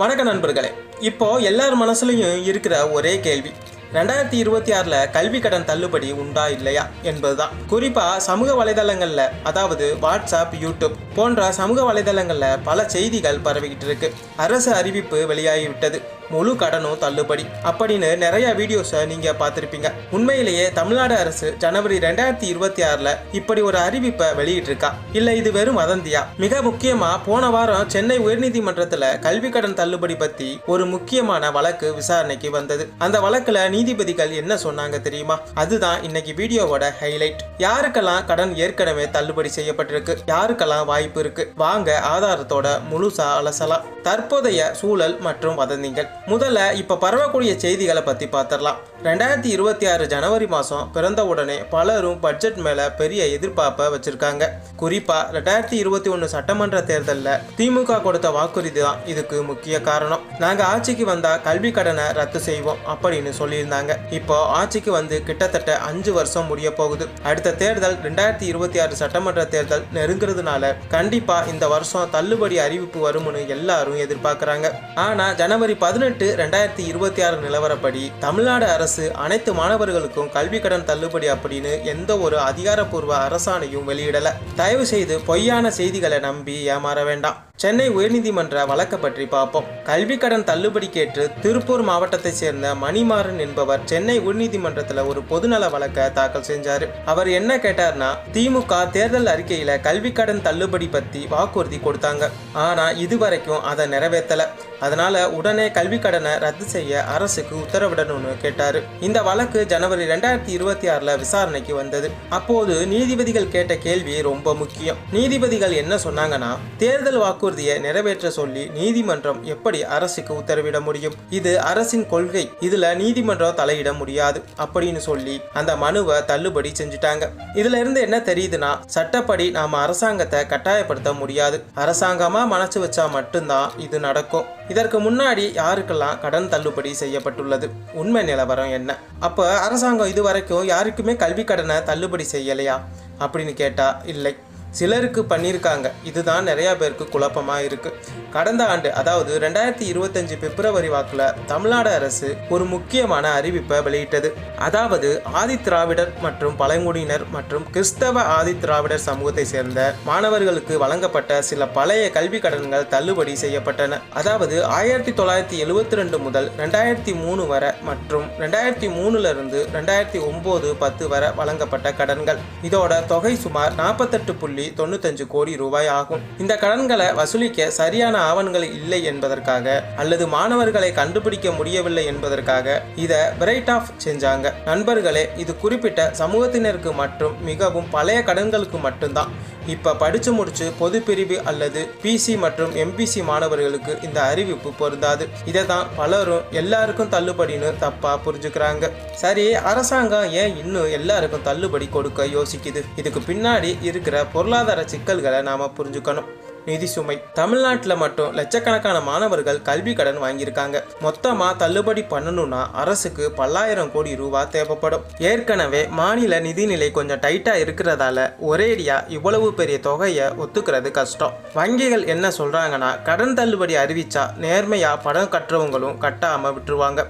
வணக்க நண்பர்களே இப்போ எல்லார் மனசுலையும் இருக்கிற ஒரே கேள்வி. ரெண்டாயிரத்தி இருபத்தி ஆறில் கல்வி கடன் தள்ளுபடி உண்டா இல்லையா என்பதுதான். குறிப்பாக சமூக வலைதளங்களில் அதாவது வாட்ஸ்அப் யூடியூப் போன்ற சமூக வலைதளங்களில் பல செய்திகள் பரவிக்கிட்டு இருக்கு. அரசு அறிவிப்பு வெளியாகிவிட்டது. முழு கடனும் தள்ளுபடி. அப்படின்னு நிறைய வீடியோஸை நீங்க பார்த்துருப்பீங்க. உண்மையிலேயே தமிழ்நாடு அரசு ஜனவரி ரெண்டாயிரத்தி இருபத்தி ஆறுல இப்படி ஒரு அறிவிப்பை வெளியிட்டிருக்கா? இல்ல இது வெறும் வதந்தியா? மிக முக்கியமா போன வாரம் சென்னை உயர்நீதிமன்றத்துல கல்வி கடன் தள்ளுபடி பத்தி ஒரு முக்கியமான வழக்கு விசாரணைக்கு வந்தது. அந்த வழக்குல நீதிபதிகள் என்ன சொன்னாங்க தெரியுமா? அதுதான் இன்னைக்கு வீடியோவோட ஹைலைட் யாருக்கெல்லாம் கடன் ஏற்கனவே தள்ளுபடி செய்யப்பட்டிருக்கு? யாருக்கெல்லாம் வாய்ப்பு இருக்கு? வாங்க ஆதாரத்தோட முழுசா அலசலாம். தற்போதைய சூழல் மற்றும் வதந்திகள். முதல்ல இப்ப பரவக்கூடிய செய்திகளை பத்தி பார்த்திடலாம் ரெண்டாயிரத்தி இருபத்தி ஆறு ஜனவரி மாதம் பிறந்த உடனே பலரும் பட்ஜெட் மேலே பெரிய எதிர்பார்ப்பை வச்சிருக்காங்க. குறிப்பாக ரெண்டாயிரத்தி இருபத்தி ஒன்று சட்டமன்ற தேர்தலில் திமுக கொடுத்த வாக்குறுதி தான் இதுக்கு முக்கிய காரணம். நாங்கள் ஆட்சிக்கு வந்தால் கல்வி கடனை ரத்து செய்வோம் அப்படின்னு சொல்லியிருந்தாங்க. இப்போ ஆட்சிக்கு வந்து கிட்டத்தட்ட அஞ்சு வருஷம் முடிய போகுது. அடுத்த தேர்தல் ரெண்டாயிரத்தி இருபத்தி ஆறு சட்டமன்ற தேர்தல் நெருங்குறதுனால கண்டிப்பாக இந்த வருஷம் தள்ளுபடி அறிவிப்பு வரும்னு எல்லாரும் எதிர்பார்க்குறாங்க. ஆனால் ஜனவரி பதினெட்டு ரெண்டாயிரத்தி இருபத்தி ஆறு நிலவரப்படி தமிழ்நாடு அரசு அனைத்து மாணவர்களுக்கும் கல்வி கடன் தள்ளுபடி அப்படின்னு எந்த ஒரு அதிகாரப்பூர்வ அரசாணையும் வெளியிடல. தயவு செய்து பொய்யான செய்திகளை நம்பி ஏமாற வேண்டாம். சென்னை உயர்நீதிமன்ற வழக்கை பற்றி பார்ப்போம். கல்வி கடன் தள்ளுபடி கேட்டு திருப்பூர் மாவட்டத்தை சேர்ந்த மணிமாறன் என்பவர் சென்னை உயர்நீதிமன்றத்தில் ஒரு பொதுநல வழக்கை தாக்கல் செஞ்சார். அவர் என்ன கேட்டார்னா திமுக தேர்தல் அறிக்கையில கல்வி கடன் தள்ளுபடி பத்தி வாக்குறுதி கொடுத்தாங்க. ஆனா இதுவரைக்கும் அதை நிறைவேற்றல அதனால உடனே கல்வி கடனை ரத்து செய்ய அரசுக்கு உத்தரவிடணும்னு கேட்டார். இந்த வழக்கு ஜனவரி ரெண்டாயிரத்தி இருபத்தி ஆறுல விசாரணைக்கு வந்தது. அப்போது நீதிபதிகள் கேட்ட கேள்வி ரொம்ப முக்கியம். நீதிபதிகள் என்ன சொன்னாங்கன்னா தேர்தல் வாக்குறுதியை நிறைவேற்ற சொல்லி நீதிமன்றம் எப்படி அரசுக்கு உத்தரவிட முடியும்? இது அரசின் கொள்கை. இதுல நீதிமன்றம் தலையிட முடியாது அப்படின்னு சொல்லி அந்த மனுவை தள்ளுபடி செஞ்சுட்டாங்க. இதுல இருந்து என்ன தெரியுதுன்னா சட்டப்படி நாம அரசாங்கத்தை கட்டாயப்படுத்த முடியாது. அரசாங்கமா மனசு வச்சா மட்டும்தான் இது நடக்கும். இதற்கு முன்னாடி யாருக்கெல்லாம் கடன் தள்ளுபடி செய்யப்பட்டுள்ளது? உண்மை நிலவரம் என்ன? அப்போ அரசாங்கம் இதுவரைக்கும் யாருக்குமே கல்வி கடனை தள்ளுபடி செய்யலையா? அப்படின்னு கேட்டால் இல்லை. சிலருக்கு பண்ணியிருக்காங்க இதுதான் நிறையா பேருக்கு குழப்பமாக இருக்குது கடந்த ஆண்டு அதாவது ரெண்டாயிரத்தி இருபத்தஞ்சு பிப்ரவரி வாக்கில் தமிழ்நாடு அரசு ஒரு முக்கியமான அறிவிப்பை வெளியிட்டது. அதாவது ஆதி திராவிடர் மற்றும் பழங்குடியினர் மற்றும் கிறிஸ்தவ ஆதி திராவிடர் சமூகத்தை சேர்ந்த மாணவர்களுக்கு வழங்கப்பட்ட சில பழைய கல்வி கடன்கள் தள்ளுபடி செய்யப்பட்டன. அதாவது ஆயிரத்தி தொள்ளாயிரத்தி எழுவத்தி ரெண்டு முதல் ரெண்டாயிரத்தி மூணு வரை மற்றும் ரெண்டாயிரத்தி மூணுலேருந்து ரெண்டாயிரத்தி ஒம்பது பத்து வரை வழங்கப்பட்ட கடன்கள். இதோட தொகை சுமார் நாற்பத்தெட்டு புள்ளி தொண்ணூத்தஞ்சு கோடி ரூபாய் ஆகும். இந்த கடன்களை வசூலிக்க சரியான ஆவணங்கள் இல்லை என்பதற்காக அல்லது மாணவர்களை கண்டுபிடிக்க முடியவில்லை என்பதற்காக இதை பிரைட் ஆஃப் செஞ்சாங்க. நண்பர்களே இது குறிப்பிட்ட சமூகத்தினருக்கு மற்றும் மிகவும் பழைய கடன்களுக்கு மட்டும்தான். இப்போ படித்து முடிச்சு பொது பிரிவு அல்லது பிசி மற்றும் எம்பிசி மாணவர்களுக்கு இந்த அறிவிப்பு பொருந்தாது. இதை தான் பலரும் எல்லாருக்கும் தள்ளுபடின்னு தப்பா புரிஞ்சுக்கிறாங்க. சரி அரசாங்கம் ஏன் இன்னும் எல்லாருக்கும் தள்ளுபடி கொடுக்க யோசிக்குது? இதுக்கு பின்னாடி இருக்கிற பொருளாதார சிக்கல்களை நாம புரிஞ்சுக்கணும். நிதி சுமை. தமிழ்நாட்டில் மட்டும் லட்சக்கணக்கான மாணவர்கள் கல்வி கடன் வாங்கியிருக்காங்க. மொத்தமாக தள்ளுபடி பண்ணணும்னா அரசுக்கு பல்லாயிரம் கோடி ரூபா தேவைப்படும். ஏற்கனவே மாநில நிதிநிலை கொஞ்சம் டைட்டாக இருக்கிறதால ஒரேடியாக இவ்வளவு பெரிய தொகையை ஒத்துக்கிறது கஷ்டம். வங்கிகள் என்ன சொல்கிறாங்கன்னா கடன் தள்ளுபடி அறிவிச்சா நேர்மையாக பணம் கட்டுறவங்களும் கட்டாமல் விட்டுருவாங்க.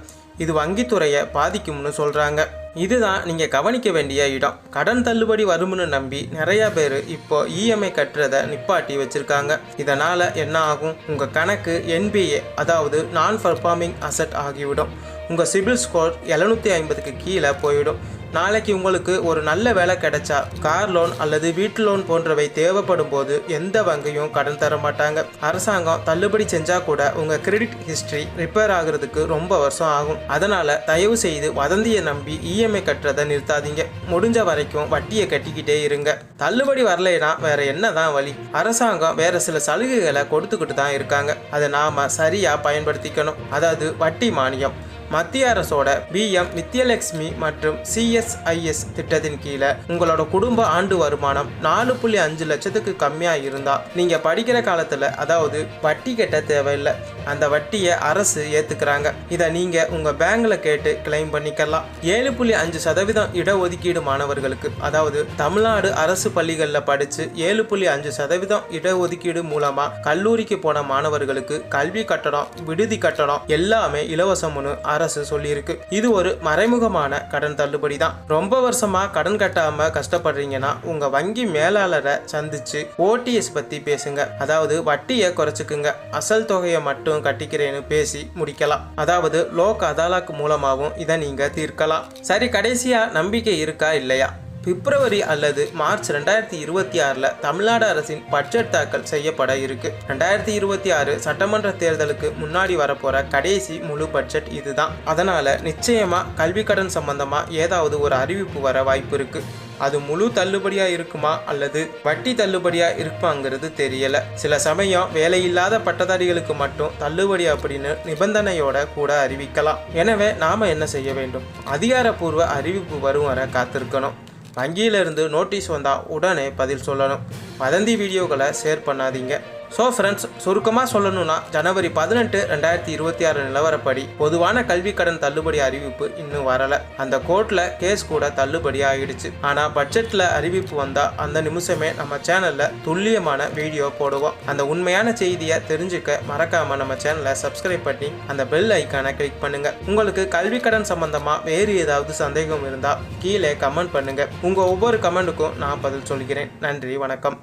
இது வங்கித்துறையை பாதிக்கும்னு சொல்கிறாங்க இதுதான் நீங்கள் கவனிக்க வேண்டிய இடம். கடன் தள்ளுபடி வரும்னு நம்பி நிறைய பேர் இப்போ இஎம்ஐ கட்டுறதை நிப்பாட்டி வச்சிருக்காங்க. இதனால் என்ன ஆகும்? உங்கள் கணக்கு என்பிஏ அதாவது நான் பர்ஃபார்மிங் அசட் ஆகிவிடும். உங்கள் சிபில் ஸ்கோர் எழுநூற்றி ஐம்பதுக்கு கீழே போயிடும். நாளைக்கு உங்களுக்கு ஒரு நல்ல வேலை கிடைச்சா கார் லோன் அல்லது வீட்டு லோன் போன்றவை தேவைப்படும் போது எந்த வங்கியும் கடன் தர மாட்டாங்க. அரசாங்கம் தள்ளுபடி செஞ்சா கூட உங்க கிரெடிட் ஹிஸ்டரி ரிப்பேர் ஆகுறதுக்கு ரொம்ப வருஷம் ஆகும். அதனால தயவு செய்து வதந்தியை நம்பி இஎம்ஐ கட்டுறதை நிறுத்தாதீங்க. முடிஞ்ச வரைக்கும் வட்டியை கட்டிக்கிட்டே இருங்க. தள்ளுபடி வரலைன்னா வேற என்னதான் வழி? அரசாங்கம் வேற சில சலுகைகளை கொடுத்துக்கிட்டு தான் இருக்காங்க. அதை நாம சரியா பயன்படுத்திக்கணும். அதாவது வட்டி மானியம். மத்திய அரசோட பிஎம் வித்யலட்சுமி மற்றும் சிஎஸ்ஐஎஸ் திட்டத்தின் கீழே உங்களோட குடும்ப ஆண்டு வருமானம் நாலு புள்ளி அஞ்சு லட்சத்துக்கு கம்மியா இருந்தா நீங்க படிக்கிற காலத்துல அதாவது வட்டி கட்ட தேவையில்லை. அந்த வட்டியை அரசு ஏத்துக்கிறாங்க. இதை நீங்க உங்க பேங்க்ல கேட்டு கிளைம் பண்ணிக்கலாம். ஏழு புள்ளி அஞ்சு சதவீதம் இடஒதுக்கீடு மாணவர்களுக்கு அதாவது தமிழ்நாடு அரசு பள்ளிகளில் படிச்சு ஏழு புள்ளி அஞ்சு சதவீதம் இடஒதுக்கீடு மூலமா கல்லூரிக்கு போன மாணவர்களுக்கு கல்வி கட்டணம் விடுதி கட்டணம் எல்லாமே இலவசம்னு அரசு அரசு சொல்லியிருக்கு. இது ஒரு மறைமுகமான கடன் தள்ளுபடி தான் ரொம்ப வருஷமா கடன் கட்டாம கஷ்டப்படுறீங்கன்னா உங்க வங்கி மேலாளரை சந்திச்சு ஓடிஎஸ் பத்தி பேசுங்க. அதாவது வட்டியை குறைச்சுக்குங்க. அசல் தொகையை மட்டும் கட்டிக்கிறேன்னு பேசி முடிக்கலாம். அதாவது லோக் அதாலாக்கு மூலமாகவும் இதை நீங்க தீர்க்கலாம். சரி கடைசியா நம்பிக்கை இருக்கா இல்லையா? பிப்ரவரி அல்லது மார்ச் ரெண்டாயிரத்தி இருபத்தி ஆறில் தமிழ்நாடு அரசின் பட்ஜெட் தாக்கல் செய்யப்பட இருக்கு. ரெண்டாயிரத்தி இருபத்தி ஆறு சட்டமன்ற தேர்தலுக்கு முன்னாடி வரப்போற கடைசி முழு பட்ஜெட் இதுதான். அதனால நிச்சயமா கல்வி கடன் சம்பந்தமா ஏதாவது ஒரு அறிவிப்பு வர வாய்ப்பு இருக்கு. அது முழு தள்ளுபடியா இருக்குமா அல்லது வட்டி தள்ளுபடியா இருப்பாங்கிறது தெரியல. சில சமயம் வேலையில்லாத பட்டதாரிகளுக்கு மட்டும் தள்ளுபடி அப்படின்னு நிபந்தனையோட கூட அறிவிக்கலாம். எனவே நாம என்ன செய்ய வேண்டும்? அதிகாரப்பூர்வ அறிவிப்பு வரும் வரை காத்திருக்கணும். வங்கியிலிருந்து நோட்டீஸ் வந்தால் உடனே பதில் சொல்லணும். வதந்தி வீடியோக்களை ஷேர் பண்ணாதீங்க. ஸோ ஃப்ரெண்ட்ஸ் சுருக்கமாக சொல்லணும்னா ஜனவரி பதினெட்டு ரெண்டாயிரத்தி இருபத்தி ஆறு நிலவரப்படி பொதுவான கல்வி கடன் தள்ளுபடி அறிவிப்பு இன்னும் வரலை. அந்த கோர்ட்டில் கேஸ் கூட தள்ளுபடி ஆகிடுச்சு ஆனால் பட்ஜெட்டில் அறிவிப்பு வந்தால் அந்த நிமிஷமே நம்ம சேனலில் துல்லியமான வீடியோ போடுவோம். அந்த உண்மையான செய்தியை தெரிஞ்சுக்க மறக்காமல் நம்ம சேனலை சப்ஸ்கிரைப் பண்ணி அந்த பெல் ஐக்கானை கிளிக் பண்ணுங்கள் உங்களுக்கு கல்வி கடன் சம்பந்தமாக வேறு ஏதாவது சந்தேகம் இருந்தால் கீழே கமெண்ட் பண்ணுங்கள் உங்கள் ஒவ்வொரு கமெண்ட்டுக்கும் நான் பதில் சொல்கிறேன். நன்றி வணக்கம்.